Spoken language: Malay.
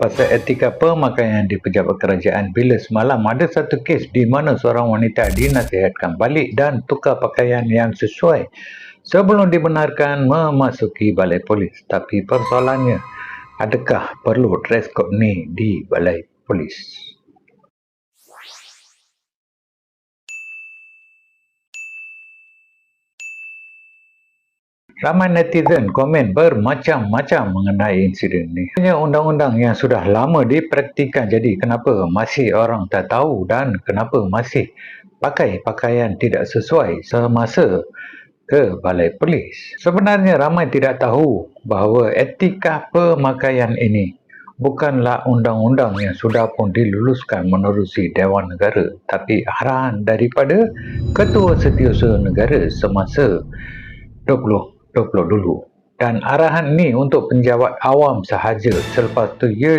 pasal etika pemakaian di pejabat kerajaan bila semalam ada satu kes di mana seorang wanita dinasihatkan balik dan tukar pakaian yang sesuai sebelum dibenarkan memasuki balai polis. Tapi persoalannya, adakah perlu dress code ni di balai polis? Ramai netizen komen bermacam-macam mengenai insiden ini. Hanya undang-undang yang sudah lama dipraktikan jadi kenapa masih orang tak tahu dan kenapa masih pakai pakaian tidak sesuai semasa ke balai polis. Sebenarnya ramai tidak tahu bahawa etika pemakaian ini bukanlah undang-undang yang sudah pun diluluskan menerusi Dewan Negara tapi arahan daripada Ketua Setiausaha Negara semasa 20 20 dulu. Dan arahan ini untuk penjawat awam sahaja selepas tu ia